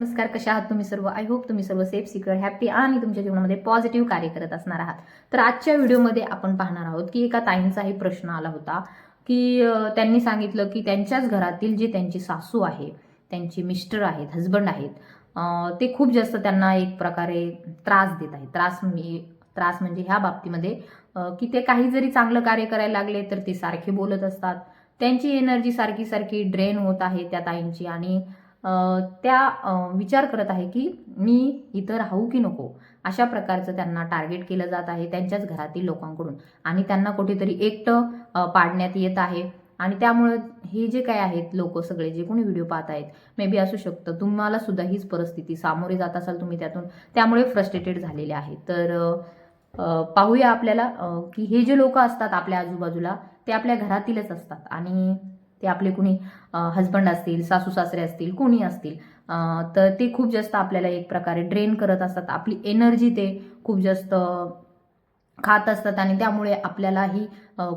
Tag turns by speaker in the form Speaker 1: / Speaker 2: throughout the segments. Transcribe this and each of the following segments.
Speaker 1: नमस्कार कशा आहात तुम्ही सर्व? आय होप तुम्ही सर्व सेफ सिक्युअर हॅप्पी आणि तुमच्या जीवनामध्ये पॉझिटिव्ह कार्य करत असणार आहात. तर आजच्या व्हिडिओमध्ये आपण पाहणार आहोत की एका ताईंचाही प्रश्न आला होता की त्यांनी सांगितलं की त्यांच्याच घरातील जे त्यांची सासू आहे त्यांचे मिस्टर आहेत हजबंड आहेत ते खूप जास्त त्यांना एक प्रकारे त्रास देत आहेत. त्रास मी त्रास म्हणजे ह्या बाबतीमध्ये की ते काही जरी चांगलं कार्य करायला लागले तर ते सारखे बोलत असतात. त्यांची एनर्जी सारखी सारखी ड्रेन होत आहे त्या ताईंची आणि त्या विचार करत आहे की मी इथं राहू की नको? अशा प्रकारचं त्यांना टार्गेट केलं जात आहे त्यांच्याच घरातील लोकांकडून. आणि त्यांना कुठेतरी एकटं पाडण्यात येत आहे. आणि त्यामुळे हे जे काय आहेत लोक सगळे जे कोणी व्हिडिओ पाहत आहेत मे बी असू शकतं. तुम्हाला सुद्धा हीच परिस्थिती सामोरे जात असाल तुम्ही त्यातून. त्यामुळे फ्रस्ट्रेटेड झालेले आहे तर पाहूया आपल्याला की हे जे लोक असतात आपल्या आजूबाजूला ते आपल्या घरातीलच असतात. आणि ते आपले कुणी हजबंड असतील सासू सासरे असतील कोणी असतील तर ते खूप जास्त आपल्याला एक प्रकारे ड्रेन करत असतात. आपली एनर्जी ते खूप जास्त खात असतात आणि त्यामुळे आपल्यालाही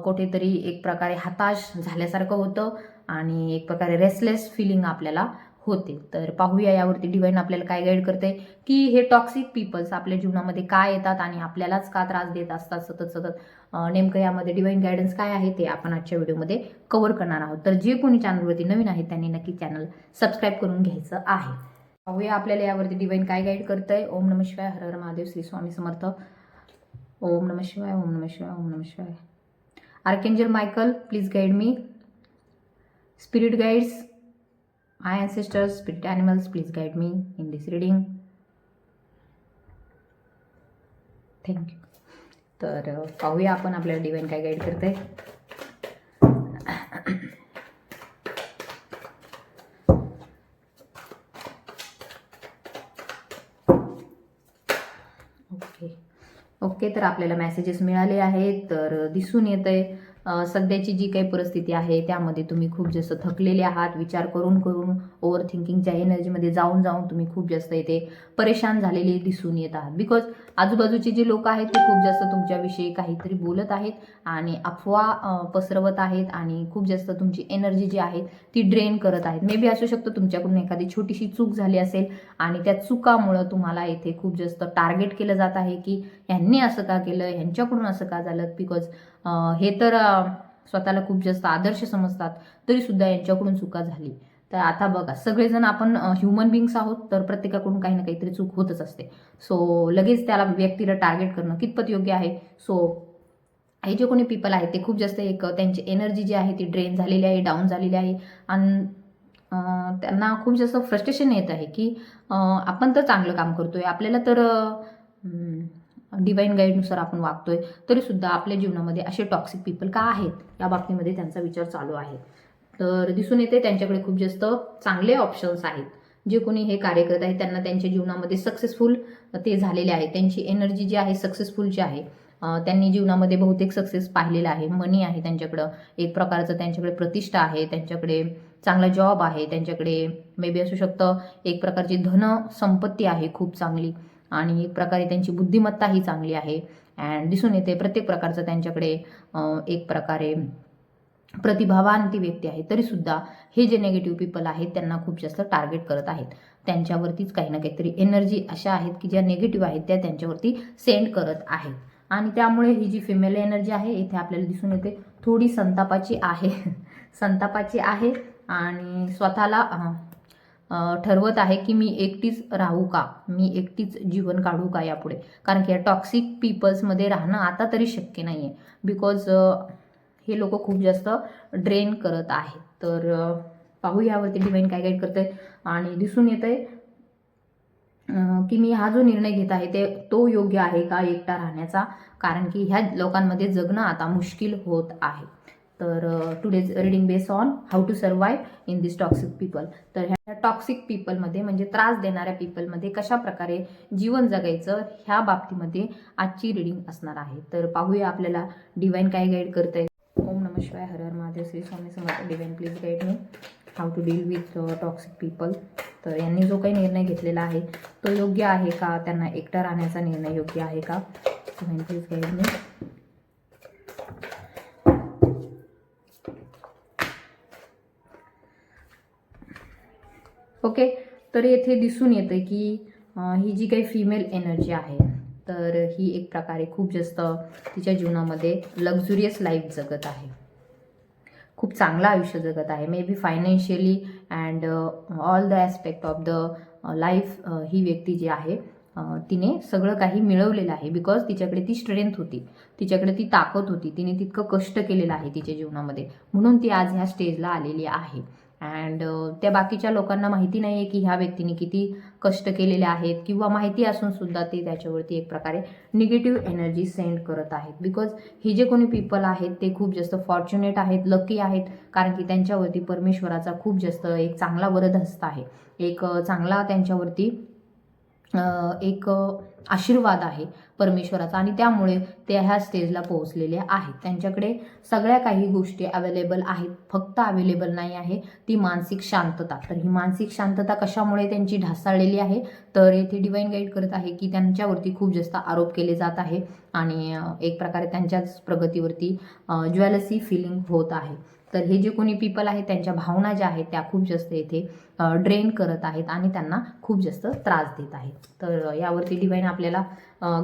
Speaker 1: कुठेतरी एक प्रकारे हताश झाल्यासारखं होतं आणि एक प्रकारे रेसलेस फिलिंग आपल्याला होते. तर पाहूया यावरती डिवाईन आपल्याला काय गाईड करते की हे टॉक्सिक पीपल्स आपल्या जीवनामध्ये काय येतात आणि आपल्यालाच का त्रास देत असतात सतत सतत? नेमकं यामध्ये डिवाईन गायडन्स काय आहे ते आपण आजच्या व्हिडिओमध्ये कव्हर करणार आहोत. तर जे कोणी चॅनलवरती नवीन आहेत त्यांनी नक्की चॅनल सबस्क्राईब करून घ्यायचं आहे. पाहूया आपल्याला यावरती डिवाईन काय गाईड करतंय. ओम नम शिवाय हर हर महादेव श्री स्वामी समर्थ. ओम नम शिवाय ओम नम शिवाय ओम नम शिवाय. Archangel Michael please guide me spirit guides my ancestors spirit animals please guide me in this reading thank you तर पाहूया आपण आपल्याला डिवाईन काय गाईड करते ओके ओके तर आपल्याला मेसेजेस मिळाले आहेत तर दिसून येत आहे सध्याची जी काही परिस्थिती आहे त्यामध्ये तुम्ही खूप जास्त थकलेले आहात. विचार करून करून ओव्हर थिंकिंगच्या एनर्जीमध्ये जाऊन जाऊन तुम्ही खूप जास्त इथे परेशान झालेले दिसून येत आहात. बिकॉज आजूबाजूचे जे लोक आहेत ते खूप जास्त तुमच्याविषयी काहीतरी बोलत आहेत आणि अफवा पसरवत आहेत आणि खूप जास्त तुमची एनर्जी जी आहे ती ड्रेन करत आहेत. मे बी असू शकतं तुमच्याकडून एखादी छोटीशी चूक झाली असेल आणि त्या चुकामुळं तुम्हाला इथे खूप जास्त टार्गेट केलं जात आहे की ह्यांनी असं का केलं ह्यांच्याकडून असं का झालं? बिकॉज हे तर स्वतःला खूप जास्त आदर्श समजतात तरी सुद्धा यांच्याकडून चुका झाली. तर आता बघा सगळेजण आपण ह्युमन बिंग्स आहोत तर प्रत्येकाकडून काही ना काहीतरी चूक होतच असते. सो लगेच त्याला व्यक्तीला टार्गेट करणं कितपत योग्य आहे? सो हे जे कोणी पीपल आहेत ते खूप जास्त एक त्यांची एनर्जी जी आहे ती ड्रेन झालेली आहे डाऊन झालेली आहे. आणि त्यांना खूप जास्त फ्रस्ट्रेशन येत आहे की आपण तर चांगलं काम करतोय आपल्याला तर डिवाईन गाईडनुसार आपण वागतोय तरीसुद्धा आपल्या जीवनामध्ये असे टॉक्सिक पीपल का आहेत? या बाबतीमध्ये त्यांचा विचार चालू आहे. तर दिसून येते त्यांच्याकडे खूप जास्त चांगले ऑप्शन्स आहेत. जे कोणी हे कार्य करत आहेत त्यांना त्यांच्या जीवनामध्ये सक्सेसफुल ते झालेले आहे. त्यांची एनर्जी जी आहे सक्सेसफुल जी आहे त्यांनी जीवनामध्ये बहुतेक सक्सेस पाहिलेला आहे. मनी आहे त्यांच्याकडं. एक प्रकारचं त्यांच्याकडे प्रतिष्ठा आहे त्यांच्याकडे चांगला जॉब आहे त्यांच्याकडे मे बी असू शकतं एक प्रकारची धन संपत्ती आहे खूप चांगली. आणि एक प्रकारे त्यांची बुद्धिमत्ता ही चांगली आहे. अँड दिसून येते प्रत्येक प्रकारचं त्यांच्याकडे एक प्रकारे प्रतिभावान ती व्यक्ती आहे. तरीसुद्धा हे जे नेगेटिव्ह पीपल आहेत त्यांना खूप जास्त टार्गेट करत आहेत. त्यांच्यावरतीच काही ना काहीतरी एनर्जी अशा आहेत की ज्या नेगेटिव्ह आहेत त्या त्यांच्यावरती सेंड करत आहेत. आणि त्यामुळे ही जी फिमेल एनर्जी आहे इथे आपल्याला दिसून येते थोडी संतापाची आहे. संतापाची आहे आणि स्वतःला ठरवत आहे की मी एकटीच राहू का? मी एकटीच जीवन काढू का यापुढे? कारण की या टॉक्सिक पीपल्समध्ये राहणं आता तरी शक्य नाही आहे बिकॉज हे लोक खूप जास्त ड्रेन करत आहेत. तर पाहू यावरती डिवाईन काय गाईड करत आणि दिसून येत आहे की मी हा जो निर्णय घेत आहे ते तो योग्य आहे का एकटा राहण्याचा? कारण की ह्या लोकांमध्ये जगणं आता मुश्किल होत आहे. तर today's reading base on how to survive in this toxic people तर ह्या टॉक्सिक पीपलमध्ये म्हणजे त्रास देणाऱ्या पीपलमध्ये कशा प्रकारे जीवन जगायचं ह्या बाबतीमध्ये आजची रीडिंग असणार आहे. तर पाहूया आपल्याला डिवाईन काय गाईड करत आहे ओम नम शिवाय हर हर Mahadev Shri Swami Samarth divine please guide me how to deal with toxic people तर यांनी जो काही निर्णय घेतलेला आहे तो योग्य आहे का? त्यांना एकटा राहण्याचा निर्णय योग्य आहे का? Divine please guide me okay? तर येथे दिसून येतं की ही जी काही फिमेल एनर्जी आहे तर ही एक प्रकारे खूप जास्त तिच्या जीवनामध्ये लक्झुरियस लाईफ जगत आहे. खूप चांगलं आयुष्य जगत आहे. Maybe financially and all the aspect of the life ही व्यक्ती जी आहे तिने सगळं काही मिळवलेलं आहे बिकॉज तिच्याकडे ती स्ट्रेंथ होती. तिच्याकडे ती ताकद होती. तिने तितकं कष्ट केलेलं आहे तिच्या जीवनामध्ये. म्हणून ती आज ह्या स्टेजला आलेली आहे. अँड uh, त्या बाकीच्या लोकांना माहिती नाही आहे की ह्या व्यक्तीने किती कष्ट केलेले आहेत किंवा माहिती असूनसुद्धा ते त्याच्यावरती एक प्रकारे निगेटिव्ह एनर्जी सेंड करत आहेत. बिकॉज हे जे कोणी पीपल आहेत ते खूप जास्त फॉर्च्युनेट आहेत लकी आहेत कारण की त्यांच्यावरती परमेश्वराचा खूप जास्त एक चांगला वरदहस्त आहे. एक चांगला त्यांच्यावरती एक आशीर्वाद आहे परमेश्वराचा आणि त्यामुळे ते ह्या स्टेजला पोहोचलेले आहेत. त्यांच्याकडे सगळ्या काही गोष्टी अवेलेबल आहेत. फक्त अवेलेबल नाही आहे ती मानसिक शांतता. तर ही मानसिक शांतता कशामुळे त्यांची ढासाळलेली आहे? तर येथे डिवाईन गाईड करत आहे की त्यांच्यावरती खूप जास्त आरोप केले जात आहे आणि एक प्रकारे त्यांच्याच प्रगतीवरती ज्वेलसी फिलिंग होत आहे. तर हे जे कोणी पीपल आहेत त्यांच्या भावना ज्या आहेत त्या खूप जास्त येथे ड्रेन करत आहेत आणि त्यांना खूप जास्त त्रास देत आहेत. तर यावरती डिवाईन आपल्याला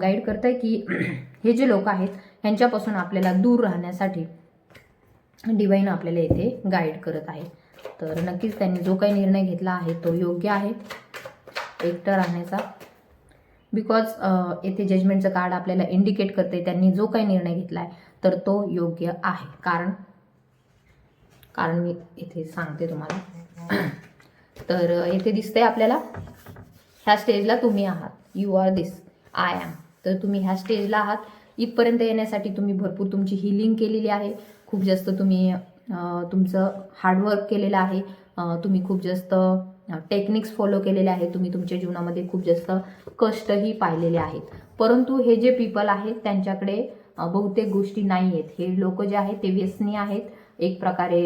Speaker 1: गाईड करत आहे की हे जे लोक आहेत ह्यांच्यापासून आपल्याला दूर राहण्यासाठी डिवाईन आपल्याला येथे गाईड करत आहे. तर नक्कीच त्यांनी जो काही निर्णय घेतला आहे तो योग्य आहे. एकटं राहण्याचा. बिकॉज येथे जजमेंटचं कार्ड आपल्याला इंडिकेट करते त्यांनी जो काही निर्णय घेतला आहे तर तो योग्य आहे. कारण कारण मी इथे सांगते तुम्हाला. तर इथे दिसतंय आपल्याला ह्या स्टेजला तुम्ही आहात. You are this I am तर तुम्ही ह्या स्टेजला आहात. इथपर्यंत येण्यासाठी तुम्ही भरपूर तुमची हिलिंग केलेली आहे. खूप जास्त तुम्ही तुमचं हार्डवर्क केलेलं आहे. तुम्ही खूप जास्त टेक्निक्स फॉलो केलेले आहेत. तुम्ही तुमच्या जीवनामध्ये खूप जास्त कष्टही पाहिलेले आहेत. परंतु हे जे पीपल आहेत त्यांच्याकडे बहुतेक गोष्टी नाही आहेत हे लोक जे आहेत ते व्यसनी आहेत. एक प्रकारे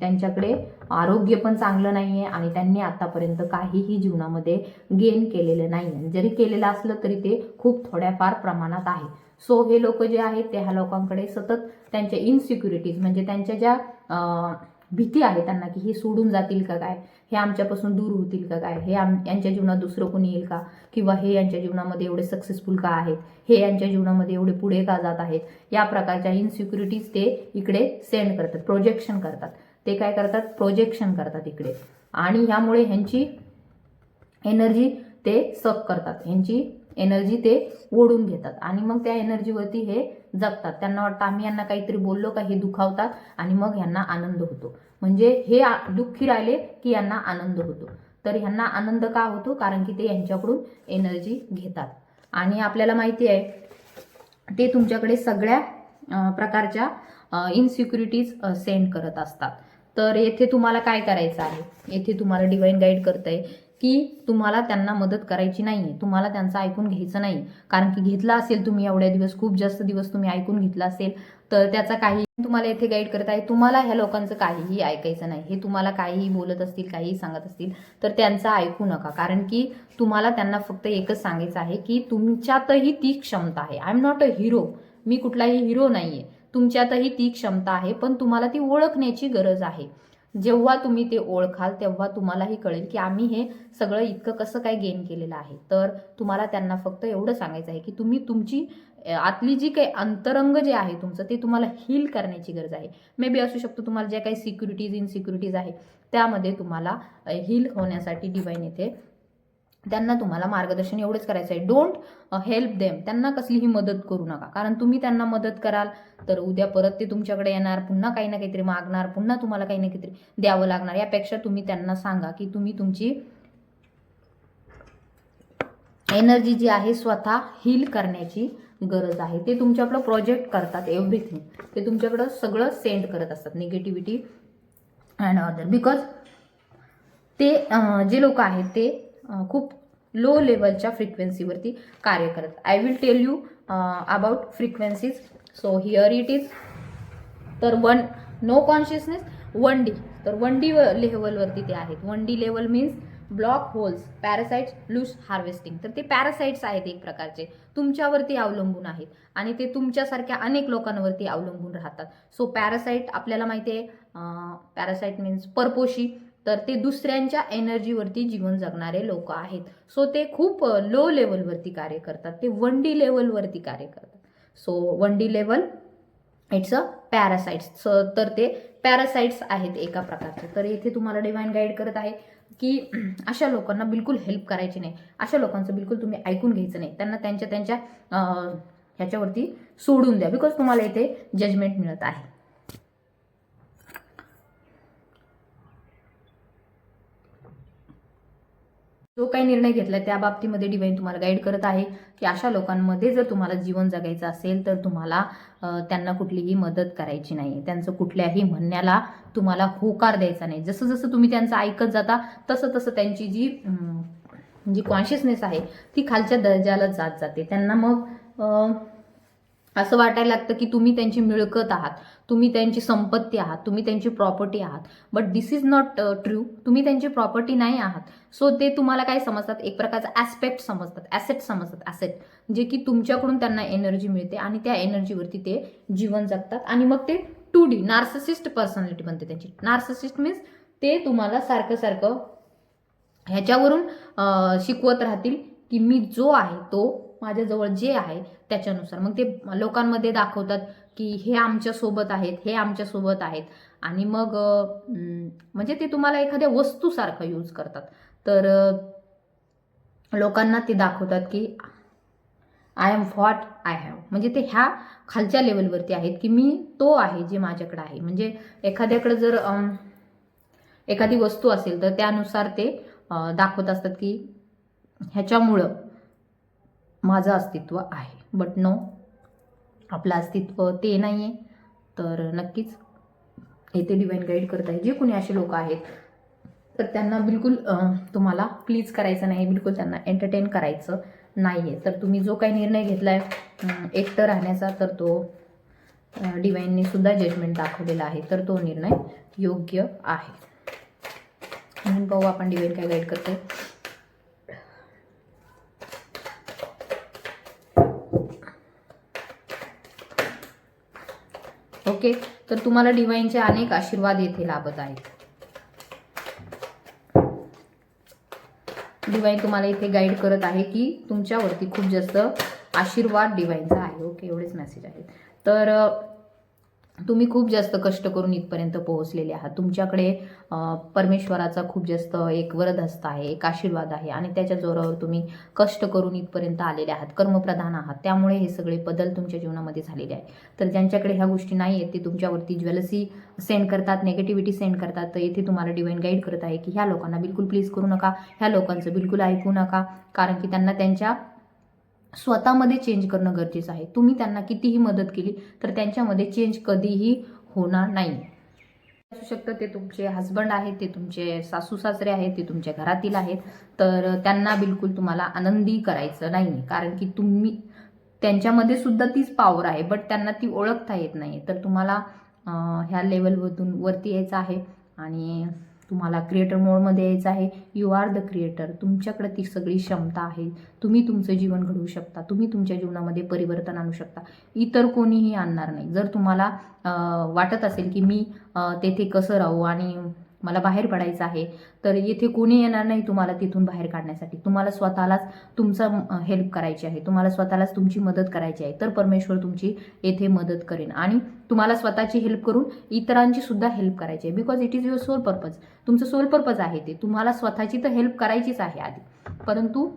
Speaker 1: त्यांच्याकडे आरोग्य पण चांगलं नाही आहे आणि त्यांनी आतापर्यंत काहीही जीवनामध्ये गेन केलेलं नाही आहे जरी केलेलं असलं तरी ते खूप थोड्याफार प्रमाणात आहे. सो हे लोक जे आहेत ते ह्या लोकांकडे सतत त्यांच्या इनसिक्युरिटीज म्हणजे त्यांच्या ज्या भीती आहे त्यांना की हे सोडून जातील का काय? हे आमच्यापासून दूर होतील का काय? हे आम यांच्या जीवनात दुसरं कोणी येईल का? किंवा हे यांच्या जीवनामध्ये एवढे सक्सेसफुल का आहेत? हे यांच्या जीवनामध्ये एवढे पुढे का जात आहेत? या प्रकारच्या इनसिक्युरिटीज ते इकडे सेंड करतात प्रोजेक्शन करतात. ते काय करतात? प्रोजेक्शन करतात इकडे. आणि ह्यामुळे ह्यांची एनर्जी ते सक करतात. ह्यांची एनर्जी ते ओढून घेतात. आणि मग त्या एनर्जीवरती हे जगतात. त्यांना वाटतं आम्ही यांना काहीतरी बोललो का हे दुखावतात आणि मग ह्यांना आनंद होतो. म्हणजे हे आ- दुःखी राहिले की यांना आनंद होतो. तर ह्यांना आनंद का होतो? कारण की ते यांच्याकडून एनर्जी घेतात. आणि आपल्याला माहिती आहे ते तुमच्याकडे सगळ्या प्रकारच्या इनसिक्युरिटीज सेंड करत असतात. तर येथे तुम्हाला काय करायचं आहे? येथे तुम्हाला डिवाईन गाईड करत आहे की तुम्हाला त्यांना मदत करायची नाही आहे तुम्हाला त्यांचं ऐकून घ्यायचं नाही. कारण की घेतला असेल तुम्ही एवढ्या दिवस खूप जास्त दिवस तुम्ही ऐकून घेतला असेल तर त्याचा काही तुम्हाला येथे गाईड करत आहे. तुम्हाला ह्या लोकांचं काहीही ऐकायचं नाही. हे तुम्हाला काहीही बोलत असतील काहीही सांगत असतील तर त्यांचं ऐकू नका. कारण की तुम्हाला त्यांना फक्त एकच सांगायचं आहे की तुमच्यातही ती क्षमता आहे. I am not a hero मी कुठलाही हिरो नाही आहे तुमच्यातही ती क्षमता आहे पण तुम्हाला ती ओळखण्याची गरज आहे. जेव्हा तुम्ही ते ओळखाल तेव्हा तुम्हालाही कळेल की आम्ही हे सगळं इतकं कसं काय गेन केलेलं आहे. तर तुम्हाला त्यांना फक्त एवढं सांगायचं आहे की तुम्ही तुमची आतली जी काही अंतरंग जे आहे तुमचं ते तुम्हाला हील करण्याची गरज आहे. मे बी असू शकतो तुम्हाला ज्या काही सिक्युरिटीज इनसिक्युरिटीज आहे त्यामध्ये तुम्हाला हील होण्यासाठी डिवाईन येथे त्यांना तुम्हाला मार्गदर्शन एवढंच करायचं आहे डोंट हेल्प देम त्यांना कसलीही मदत करू नका. कारण तुम्ही त्यांना मदत कराल तर उद्या परत ते तुमच्याकडे येणार पुन्हा काही ना काहीतरी मागणार पुन्हा तुम्हाला काही ना काहीतरी द्यावं लागणार. यापेक्षा तुम्ही त्यांना सांगा की तुम्ही तुमची एनर्जी जी आहे स्वतः हील करण्याची गरज आहे. ते तुमच्याकडं प्रोजेक्ट करतात एव्हरीथिंग ते तुमच्याकडं सगळं सेंड करत असतात निगेटिव्हिटी अँड अदर बिकॉज ते uh, जे लोक आहेत ते खूप लो लेवलच्या फ्रिक्वेन्सीवरती कार्य करत. I will tell you about frequencies so here it is तर one no consciousness one D तर वन डी लेवलवरती ते आहेत. One D level means block holes parasites loose harvesting तर ते पॅरासाइट्स आहेत एक प्रकारचे. तुमच्यावरती अवलंबून आहेत आणि ते तुमच्यासारख्या अनेक लोकांवरती अवलंबून राहतात. सो पॅरासाइट आपल्याला माहिती आहे. पॅरासाइट मीन्स परपोशी. तर ते दुसऱ्यांच्या एनर्जीवरती जीवन जगणारे लोक आहेत. सो ते खूप लो लेवलवरती कार्य करतात. ते वन डी लेवलवरती कार्य करतात. So one D level it's a parasites तर ते पॅरासाइट्स आहेत एका प्रकारचे. तर इथे तुम्हाला डिवाइन गाईड करत आहे की अशा लोकांना बिलकुल हेल्प करायची नाही. अशा लोकांचं बिलकुल तुम्ही ऐकून घ्यायचं नाही. त्यांना त्यांच्या त्यांच्या ह्याच्यावरती सोडून द्या. बिकॉज तुम्हाला इथे जजमेंट मिळत आहे. जो काही निर्णय घेतला त्या बाबतीमध्ये डिवाईन तुम्हाला गाईड करत आहे की अशा लोकांमध्ये जर तुम्हाला जीवन जगायचं असेल तर तुम्हाला त्यांना कुठलीही मदत करायची नाही. त्यांचं कुठल्याही म्हणण्याला तुम्हाला होकार द्यायचा नाही. जसं जसं तुम्ही त्यांचं ऐकत जाता तसं तसं त्यांची जी जी कॉन्शियसनेस आहे ती खालच्या दर्जाला जात जाते. त्यांना मग असं वाटायला लागतं की तुम्ही त्यांची मिळकत आहात तुम्ही त्यांची संपत्ती आहात तुम्ही त्यांची प्रॉपर्टी आहात. But this is not true तुम्ही त्यांची प्रॉपर्टी नाही आहात. सो ते तुम्हाला काय समजतात? एक प्रकारचा ॲस्पेक्ट समजतात ॲसेट समजतात ॲसेट जे की तुमच्याकडून त्यांना एनर्जी मिळते आणि त्या एनर्जीवरती ते जीवन जगतात. आणि मग ते टू डी नार्ससिस्ट पर्सनॅलिटी बनते त्यांची. नार्ससिस्ट मीन्स ते तुम्हाला सारखं सारखं ह्याच्यावरून uh, शिकवत राहतील की मी जो आहे तो माझ्याजवळ जे आहे त्याच्यानुसार. मग ते लोकांमध्ये दाखवतात की हे आमच्यासोबत आहेत हे आमच्यासोबत आहेत. आणि मग म्हणजे ते तुम्हाला एखाद्या वस्तूसारखं यूज करतात. तर लोकांना ते दाखवतात की I am what I have म्हणजे ते ह्या खालच्या लेवलवरती आहेत की मी तो आहे जे माझ्याकडे आहे. म्हणजे एखाद्याकडे जर एखादी वस्तू असेल तर त्यानुसार ते दाखवत असतात की ह्याच्यामुळं माझं अस्तित्व आहे. बट नो आपलं अस्तित्व ते नाही आहे तर नक्कीच येथे डिवाईन गाईड करत आहे. जे कोणी असे लोक आहेत तर त्यांना बिलकुल तुम्हाला प्लीज करायचं नाही. बिलकुल त्यांना एंटरटेन करायचं नाही आहे तर तुम्ही जो काही निर्णय घेतला आहे एकटं राहण्याचा तर तो डिवाईनने सुद्धा जजमेंट दाखवलेला आहे. तर तो निर्णय योग्य आहे. म्हणून पाहू आपण डिवाईन काय गाईड करते ओके? तर तुम्हाला डिवाईनचे अनेक आशीर्वाद येथे लाभत आहेत. डिवाईन तुम्हाला इथे गाईड करत आहे की तुमच्यावरती खूप जास्त आशीर्वाद डिवाईनचा आहे. ओके? एवढेच मेसेज आहेत. तर तुम्ही खूप जास्त कष्ट करून इथपर्यंत पोहोचलेले आहात. तुमच्याकडे परमेश्वराचा खूप जास्त एक वरदहस्त आहे एक आशीर्वाद आहे आणि त्याच्या जोरावर तुम्ही कष्ट करून इथपर्यंत आलेले आहात कर्मप्रधान आहात. त्यामुळे हे सगळे बदल तुमच्या जीवनामध्ये झालेले आहे तर ज्यांच्याकडे ह्या गोष्टी नाही आहेत ते तुमच्यावरती ज्वेलसी सेंड करतात नेगेटिव्हिटी सेंड करतात. तर येथे तुम्हाला डिवाईन गाईड करत आहे की ह्या लोकांना बिलकुल प्लीज करू नका. ह्या लोकांचं बिलकुल ऐकू नका. कारण की त्यांना त्यांच्या स्वतःमध्ये चेंज करणं गरजेचं आहे. तुम्ही त्यांना कितीही मदत केली तर त्यांच्यामध्ये चेंज कधीही होणार नाही. असू शकतं ते तुमचे हस्बंड आहेत ते तुमचे सासू सासरे आहेत ते तुमच्या घरातील आहेत तर त्यांना बिलकुल तुम्हाला आनंदी करायचं नाही. कारण की तुम्ही त्यांच्यामध्ये सुद्धा तीच पॉवर आहे बट त्यांना ती ओळखता येत नाही. तर तुम्हाला ह्या लेवलमधून वरती यायचं आहे आणि तुम्हाला क्रिएटर मोडमध्ये यायचं आहे. यू आर द क्रिएटर तुमच्याकडे ती सगळी क्षमता आहे. तुम्ही तुमचं जीवन घडवू शकता. तुम्ही तुमच्या जीवनामध्ये परिवर्तन आणू शकता. इतर कोणीही आणणार नाही. जर तुम्हाला वाटत असेल की मी तेथे कसं राहू आणि मला बाहेर पडायचं आहे तर येथे कोणी येणार नाही तुम्हाला तिथून बाहेर काढण्यासाठी. तुम्हाला स्वतःलाच तुमचं हेल्प करायची आहे. तुम्हाला स्वतःलाच तुमची मदत करायची आहे. तर परमेश्वर तुमची येथे मदत करेन. आणि तुम्हाला स्वतःची हेल्प करून इतरांची सुद्धा हेल्प करायची आहे. Because it is your soul purpose तुमचं सोल पर्पज आहे ते. तुम्हाला स्वतःची तर हेल्प करायचीच आहे आधी. परंतु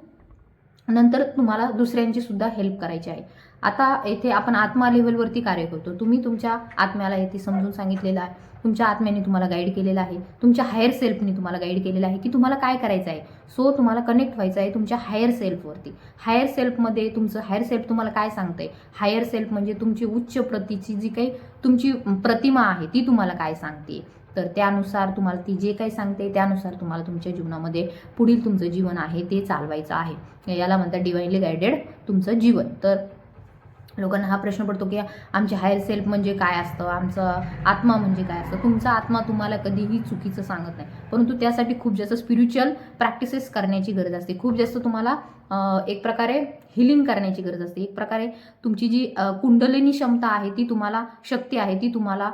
Speaker 1: नंतर तुम्हाला दुसऱ्यांची सुद्धा हेल्प करायची आहे. आता येथे आपण आत्मा लेवलवरती कार्य करतो. तुम्ही तुमच्या आत्म्याला येथे समजून सांगितलेलं आहे. तुमच्या आत्म्याने तुम्हाला गाईड केलेला आहे. तुमच्या हायर सेल्फने तुम्हाला गाईड केलेलं आहे की तुम्हाला काय करायचं आहे? सो तुम्हाला कनेक्ट व्हायचं आहे तुमच्या हायर सेल्फवरती हायर सेल्फमध्ये तुमचं हायर सेल्फ तुम्हाला काय सांगतंय? हायर सेल्फ म्हणजे तुमची उच्च प्रतीची जी काही तुमची प्रतिमा आहे ती तुम्हाला काय सांगते तर त्यानुसार तुम्हाला ती जे काही सांगते त्यानुसार तुम्हाला तुमच्या जीवनामध्ये पुढील तुमचं जीवन आहे ते चालवायचं आहे. याला म्हणतात डिवाइनली गायडेड तुमचं जीवन. तर लोकांना हा प्रश्न पडतो की आमचे हायर सेल्फ म्हणजे काय असतं? आमचं आत्मा म्हणजे काय असतं? तुमचा आत्मा तुम्हाला कधीही चुकीचं सांगत नाही. परंतु त्यासाठी खूप जास्त स्पिरिच्युअल प्रॅक्टिसेस करण्याची गरज असते. खूप जास्त तुम्हाला एक प्रकारे हिलिंग करण्याची गरज असते. एक प्रकारे तुमची जी कुंडलिनी क्षमता आहे ती तुम्हाला शक्ती आहे ती तुम्हाला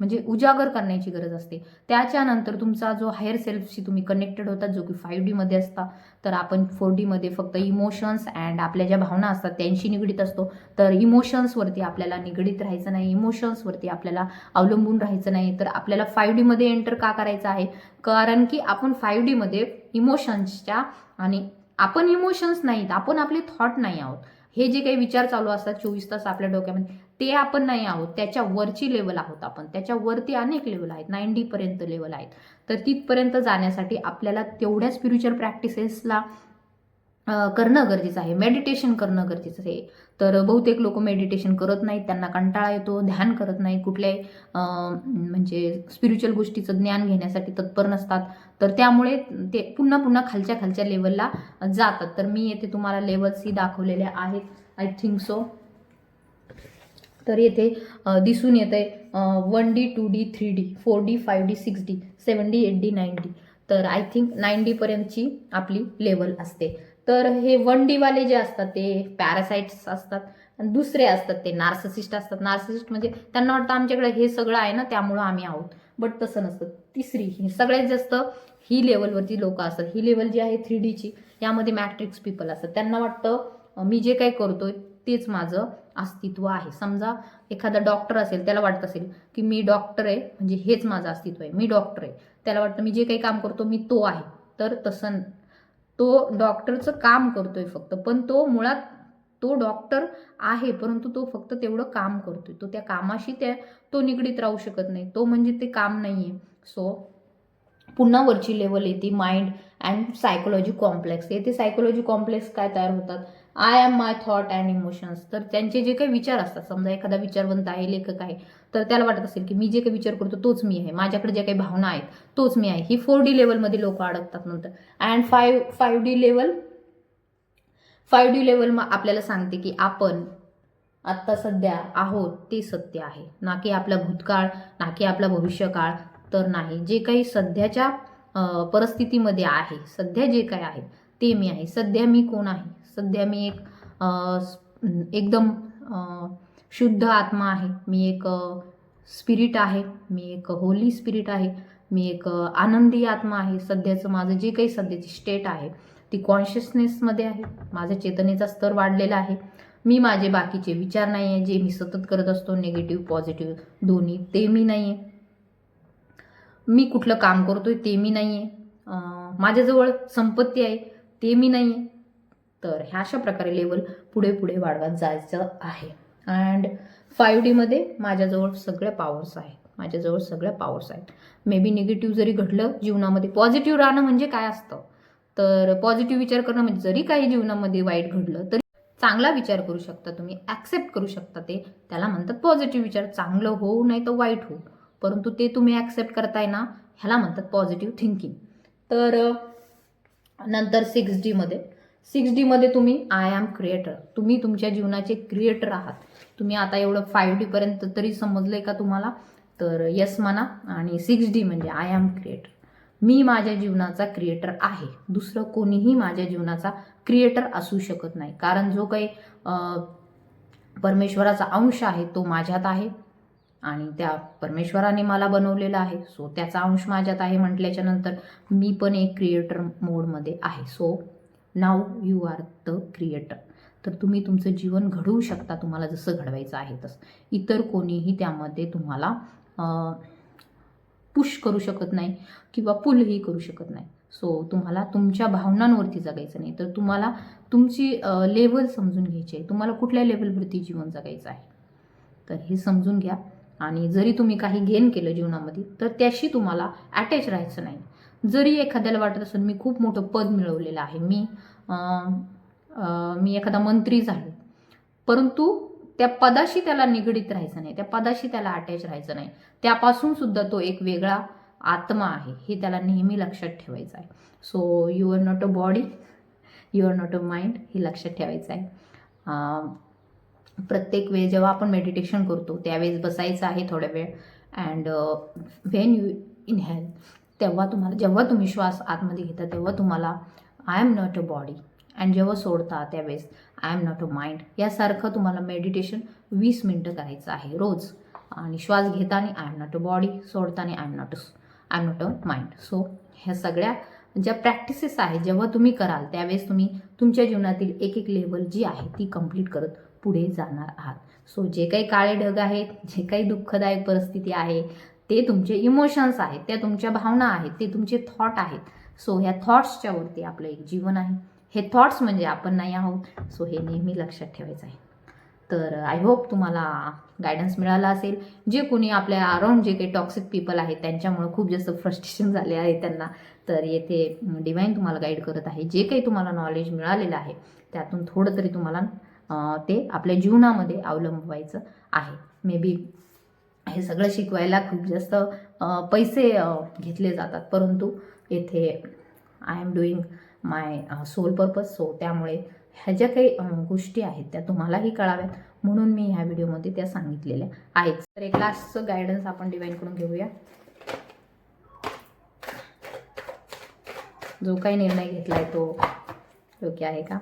Speaker 1: म्हणजे उजागर करण्याची गरज असते. त्याच्यानंतर तुमचा जो हायर सेल्फशी तुम्ही कनेक्टेड होता जो की फाईव्ह डीमध्ये असता तर आपण फोर डीमध्ये फक्त इमोशन्स अँड आपल्या ज्या भावना असतात त्यांशी निगडीत असतो. तर इमोशन्सवरती आपल्याला निगडीत राहायचं नाही इमोशन्सवरती आपल्याला अवलंबून राहायचं नाही. तर आपल्याला फाईव्ह डीमध्ये एंटर का करायचं आहे? कारण की आपण फाईव्ह डीमध्ये इमोशन्सच्या आणि आपण इमोशन्स नाहीत आपण आपले थॉट नाही आहोत. हे जे काही विचार चालू असतात चोवीस तास आपल्या डोक्यामध्ये ते आपण नाही आहोत. त्याच्या वरची लेवल आहोत आपण. त्याच्यावरती अनेक लेवल आहेत. नाईन्टीपर्यंत लेवल आहेत. तर तिथपर्यंत जाण्यासाठी आपल्याला तेवढ्या स्पिरिच्युअल प्रॅक्टिसेसला करणं गरजेचं आहे. मेडिटेशन करणं गरजेचं आहे. तर बहुतेक लोक मेडिटेशन करत नाहीत. त्यांना कंटाळा येतो ध्यान करत नाही कुठल्याही म्हणजे स्पिरिच्युअल गोष्टीचं ज्ञान घेण्यासाठी तत्पर नसतात. तर त्यामुळे ते पुन्हा पुन्हा खालच्या खालच्या लेवलला जातात. तर मी येथे तुम्हाला लेवल्सही दाखवलेल्या आहेत. आय थिंक सो तर येथे दिसून येते one D two D three D four D five D six D seven D eight D nine D तर आय थिंक नाईन डीपर्यंतची आपली लेवल असते. तर हे वन डीवाले जे असतात ते पॅरासाइट्स असतात. आणि दुसरे असतात ते नार्ससिस्ट असतात. नार्ससिस्ट म्हणजे त्यांना वाटतं आमच्याकडे हे सगळं आहे ना त्यामुळं आम्ही आहोत. बट तसं नसतं. तिसरी ही सगळ्यात जास्त ही लेवलवरची लोक असतात. ही लेवल जी आहे थ्री डीची यामध्ये मॅट्रिक्स पीपल असतात. त्यांना वाटतं मी जे काही करतोय तेच माझं अस्तित्व आहे. समजा एखादा डॉक्टर असेल त्याला वाटत असेल की मी डॉक्टर आहे म्हणजे हेच माझं अस्तित्व आहे. मी डॉक्टर आहे. त्याला वाटतं मी जे काही काम करतो मी तो आहे. तर तसं तो डॉक्टरचं काम करतोय फक्त. पण तो मुळात तो डॉक्टर आहे परंतु तो फक्त तेवढं काम करतोय. तो त्या कामाशी त्या तो निगडीत राहू शकत नाही. तो म्हणजे ते काम नाही आहे सो पुन्हा वरची लेवल येते माइंड अँड सायकोलॉजी कॉम्प्लेक्स येथे सायकोलॉजी कॉम्प्लेक्स काय तयार होतात? I am my thought and emotions तर त्यांचे जे काही विचार असतात समजा एखादा विचारवंत आहे लेखक आहे तर त्याला वाटत असेल की मी जे काही विचार करतो तोच मी आहे. माझ्याकडे ज्या काही भावना आहेत तोच मी आहे. ही फोर डी लेवलमध्ये लोक अडकतात नंतर. And five five D level five D level मग आपल्याला सांगते की आपण आत्ता सध्या आहोत ते सत्य आहे. ना की आपला भूतकाळ ना की आपला भविष्यकाळ तर नाही. जे काही सध्याच्या परिस्थितीमध्ये आहे सध्या जे काही आहे ते मी आहे. सध्या मी कोण आहे? सध्या मी एक एकदम शुद्ध आत्मा आहे. मी एक स्पिरिट आहे. मी एक होली स्पिरिट आहे. मी एक आनंदी आत्मा आहे. सध्याचं माझं जे काही सध्याची स्टेट आहे ती कॉन्शियसनेसमध्ये आहे. माझ्या चेतनेचा स्तर वाढलेला आहे. मी माझे बाकीचे विचार नाही आहे. जे मी सतत करत असतो निगेटिव्ह पॉझिटिव्ह दोन्ही ते मी नाही आहे. मी कुठलं काम करतोय ते मी नाही आहे. माझ्याजवळ संपत्ती आहे. ते मी नाही आहे तर ह्या अशा प्रकारे लेवल पुढे पुढे वाढवत जायचं आहे. अँड फाईव्ह डीमध्ये माझ्याजवळ सगळ्या पॉवर्स आहेत. माझ्याजवळ सगळ्या पॉवर्स आहेत. मे बी निगेटिव्ह जरी घडलं जीवनामध्ये पॉझिटिव्ह राहणं म्हणजे काय असतं? तर पॉझिटिव्ह विचार करणं म्हणजे जरी काही जीवनामध्ये वाईट घडलं तरी चांगला विचार करू शकता तुम्ही ॲक्सेप्ट करू शकता ते. त्याला म्हणतात पॉझिटिव्ह विचार. चांगलं होऊ नाही तर वाईट होऊ. परंतु ते तुम्ही ॲक्सेप्ट करताय ना ह्याला म्हणतात पॉझिटिव्ह थिंकिंग तर नंतर सिक्स डीमध्ये सिक्स डीमध्ये तुम्ही आय एम क्रिएटर तुम्ही तुमच्या जीवनाचे क्रिएटर आहात. तुम्ही आता एवढं फायव्ह डीपर्यंत तरी समजलं आहे का तुम्हाला? तर यस म्हणा आणि सिक्स डी म्हणजे आय एम क्रिएटर मी माझ्या जीवनाचा क्रिएटर आहे. दुसरं कोणीही माझ्या जीवनाचा क्रिएटर असू शकत नाही. कारण जो काही परमेश्वराचा अंश आहे तो माझ्यात आहे. आणि त्या परमेश्वराने मला बनवलेलं आहे. सो त्याचा अंश माझ्यात आहे म्हटल्याच्या नंतर मी पण एक क्रिएटर मोडमध्ये आहे. So now you are the creator तर तुम्ही तुमचं जीवन घडवू शकता तुम्हाला जसं घडवायचं आहे तसं. इतर कोणीही त्यामध्ये तुम्हाला पुश करू शकत नाही किंवा पुलही करू शकत नाही. सो तुम्हाला तुमच्या भावनांवरती जगायचं नाही. तर तुम्हाला तुमची लेवल समजून घ्यायची आहे. तुम्हाला कुठल्या लेवलवरती जीवन जगायचं आहे? तर हे समजून घ्या. आणि जरी तुम्ही काही गेन केलं जीवनामध्ये तर त्याशी तुम्हाला अटॅच राहायचं नाही. जरी एखाद्याला वाटत असेल मी खूप मोठं पद मिळवलेलं आहे मी मी एखादा मंत्री झालो परंतु त्या पदाशी त्याला निगडीत राहायचं नाही त्या पदाशी त्याला अटॅच राहायचं नाही. त्यापासून सुद्धा तो एक वेगळा आत्मा आहे हे त्याला नेहमी लक्षात ठेवायचं आहे. So you are not a body you are not a mind हे लक्षात ठेवायचं आहे. प्रत्येक वेळ जेव्हा आपण मेडिटेशन करतो त्यावेळेस बसायचं आहे थोड्या वेळ. अँड व्हेन यू इनहेल तेव्हा तुम्हाला जेव्हा तुम्ही श्वास आतमध्ये घेता तेव्हा तुम्हाला I am not a body and जेव्हा सोडता त्यावेळेस I am not a mind यासारखं तुम्हाला मेडिटेशन वीस मिनटं करायचं आहे रोज. आणि श्वास घेताना I am not a body सोडताना I am not I am not a mind so ह्या सगळ्या ज्या प्रॅक्टिसेस आहेत जेव्हा तुम्ही कराल त्यावेळेस तुम्ही तुमच्या जीवनातील एक एक लेवल जी आहे ती कंप्लीट करत पुढे जाणार आहात. सो जे काही काळे ढग आहेत जे काही दुःखदायक परिस्थिती आहे ते तुमचे इमोशन्स आहेत त्या तुमच्या भावना आहेत ते तुमचे थॉट आहेत. सो ह्या थॉट्सच्या वरती आपलं एक जीवन आहे. हे थॉट्स म्हणजे आपण नाही आहोत. सो हे नेहमी लक्षात ठेवायचं आहे. तर आय होप तुम्हाला गायडन्स मिळाला असेल. जे कोणी आपल्या अराउंड जे काही टॉक्सिक पीपल आहेत त्यांच्यामुळे खूप जास्त फ्रस्ट्रेशन झाले आहे त्यांना. तर येथे डिवाईन तुम्हाला गाईड करत आहे. जे काही तुम्हाला नॉलेज मिळालेलं आहे त्यातून थोडं तरी तुम्हाला ते आपल्या जीवनामध्ये अवलंबवायचं आहे. मे बी हे सगळं शिकवायला खूप जास्त पैसे घेतले जातात. परंतु येथे I am doing my soul purpose so त्यामुळे ह्या ज्या काही गोष्टी आहेत त्या तुम्हालाही कळाव्यात. म्हणून मी ह्या व्हिडिओमध्ये त्या सांगितलेल्या आहेत. तर एक लास्टचं गायडन्स आपण डिवाईनकडून घेऊया. जो काही निर्णय घेतला आहे तो योग्य आहे का?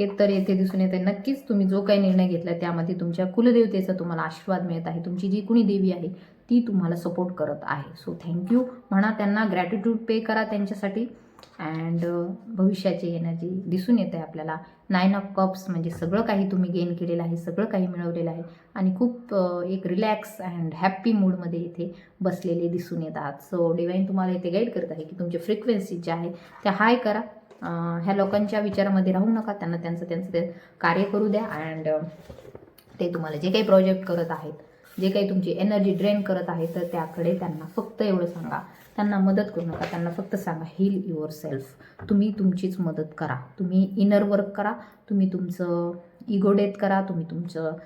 Speaker 1: हे तर येथे दिसून येते. नक्कीच तुम्ही जो काही निर्णय घेतला त्यामध्ये तुमच्या कुलदेवतेचा तुम्हाला आशीर्वाद मिळत आहे. तुमची जी कुणी देवी आहे ती तुम्हाला सपोर्ट करत आहे. सो थँक्यू म्हणा त्यांना ग्रॅटिट्यूड पे करा त्यांच्यासाठी. अँड भविष्याची एनर्जी दिसून येते आपल्याला. नाईन ऑफ कप्स म्हणजे सगळं काही तुम्ही गेन केलेलं आहे सगळं काही मिळवलेलं आहे. आणि खूप एक रिलॅक्स अँड हॅप्पी मूडमध्ये इथे बसलेले दिसून येतात. सो डिवाईन तुम्हाला इथे गाईड करत आहे की तुमची फ्रिक्वेन्सी ज्या आहे त्या हाय करा. ह्या लोकांच्या विचारामध्ये राहू नका. त्यांना त्यांचं त्यांचं ते कार्य करू द्या. अँड ते तुम्हाला जे काही प्रोजेक्ट करत आहेत जे काही तुमची एनर्जी ड्रेन करत आहे तर त्याकडे त्यांना फक्त एवढं सांगा. त्यांना मदत करू नका. त्यांना फक्त सांगा हील युअर सेल्फ तुम्ही तुमचीच मदत करा. तुम्ही इनर वर्क करा. तुम्ही तुमचं इगो डेथ करा. तुम्ही तुमचं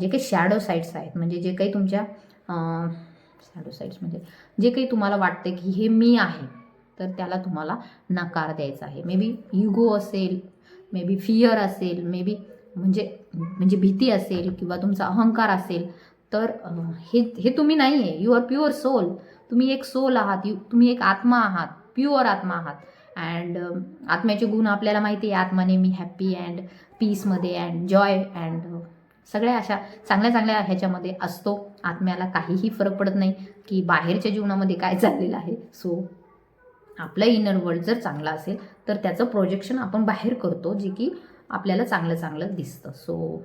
Speaker 1: जे काही शॅडो साईड्स आहेत म्हणजे जे काही तुमच्या शॅडो साईड्स म्हणजे जे काही तुम्हाला वाटते की हे मी आहे तर त्याला तुम्हाला नकार द्यायचा आहे. मे बी युगो असेल मे बी फिअर असेल मे बी म्हणजे म्हणजे भीती असेल किंवा तुमचा अहंकार असेल तर हे हे तुम्ही नाही आहे यू आर प्युअर सोल तुम्ही एक सोल आहात. यू तुम्ही एक आत्मा आहात. प्युअर आत्मा आहात. अँड आत्म्याचे गुण आपल्याला माहिती आहे आत्मा नेहमी हॅप्पी अँड पीसमध्ये अँड जॉय अँड सगळ्या अशा चांगल्या चांगल्या ह्याच्यामध्ये असतो. आत्म्याला काहीही फरक पडत नाही की बाहेरच्या जीवनामध्ये काय चाललेलं आहे. सो आपलं इनर वर्ल्ड जर चांगला असेल तर त्याचं प्रोजेक्शन आपण बाहेर करतो जे की आपल्याला चांगलं चांगलं दिसतं. So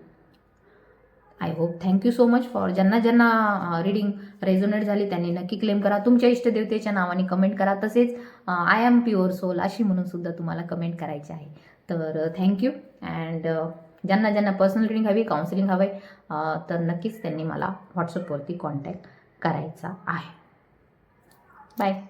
Speaker 1: I hope thank you so much for ज्यांना ज्यांना रिडिंग रेझोनेट झाली त्यांनी नक्की क्लेम करा. तुमच्या इष्टदेवतेच्या नावाने कमेंट करा. तसेच आय एम प्युअर सोल अशी म्हणून सुद्धा तुम्हाला कमेंट करायची आहे. तर थँक्यू अँड ज्यांना ज्यांना पर्सनल रिडिंग हवी काउन्सिलिंग हवं आहे तर नक्कीच त्यांनी मला व्हॉट्सअपवरती कॉन्टॅक्ट करायचा आहे. बाय